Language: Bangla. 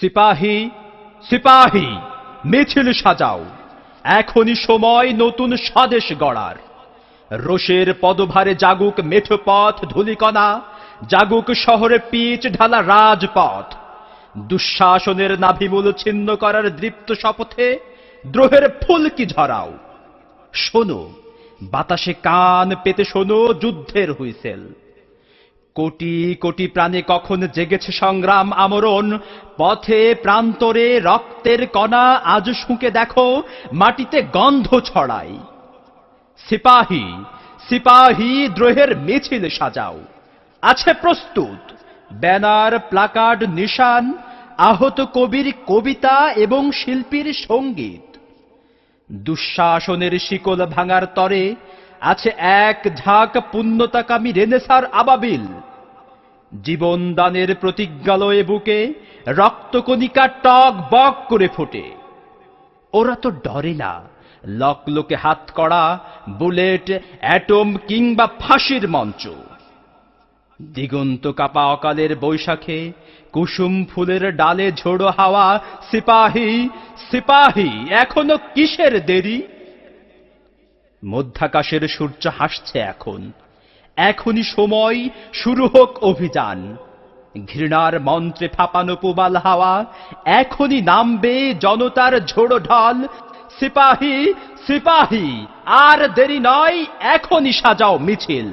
সিপাহী সিপাহী, মিছিল সাজাও। এখনই সময় নতুন স্বদেশ গড়ার। রোষের পদভারে জাগুক মেঠো পথ ধুলিকণা, জাগুক শহরে পিচ ঢালা রাজপথ। দুঃশাসনের নাভিমূল ছিন্ন করার দৃপ্ত শপথে দ্রোহের ফুলকি ঝরাও। শোনো, বাতাসে কান পেতে শোনো যুদ্ধের হুইসেল। কোটি কোটি প্রাণে কখন জেগেছে সংগ্রাম আমরণ? পথে, প্রান্তরে, রক্তের কণা আজ শুঁকে দেখো, মাটিতে গন্ধ ছড়াই। সিপাহী সিপাহী দ্রোহের মিছিল সাজাও। আছে প্রস্তুত, ব্যানার, প্লাকার্ড, নিশান, আহত কবির কবিতা এবং শিল্পীর সংগীত। দুঃশাসনের শিকল ভাঙার তরে আছে এক ঝাঁক পুণ্যতাকামী রেনেসার আবাবিল। জীবনদানের প্রতিজ্ঞালয়ে বুকে রক্তকণিকা টক বক করে ফোটে। ওরা তো ডরে না। লকলোকে হাত করা, বুলেট, অ্যাটম কিংবা ফাঁসির মঞ্চ। দিগন্ত কাপা অকালের বৈশাখে, কুসুম ফুলের ডালে ঝোড়ো হাওয়া, সিপাহী সিপাহী, এখনও কিসের দেরি? মধ্যাকাশের সূর্য হাসছে এখন। এখনই সময় শুরু হোক অভিযান। ঘৃণার মন্ত্রে ফাপানো পুবাল হাওয়া, এখনই নামবে জনতার ঝোড়ো ঢল। সিপাহী সিপাহী, আর দেরি নয়, এখনই সাজাও মিছিল।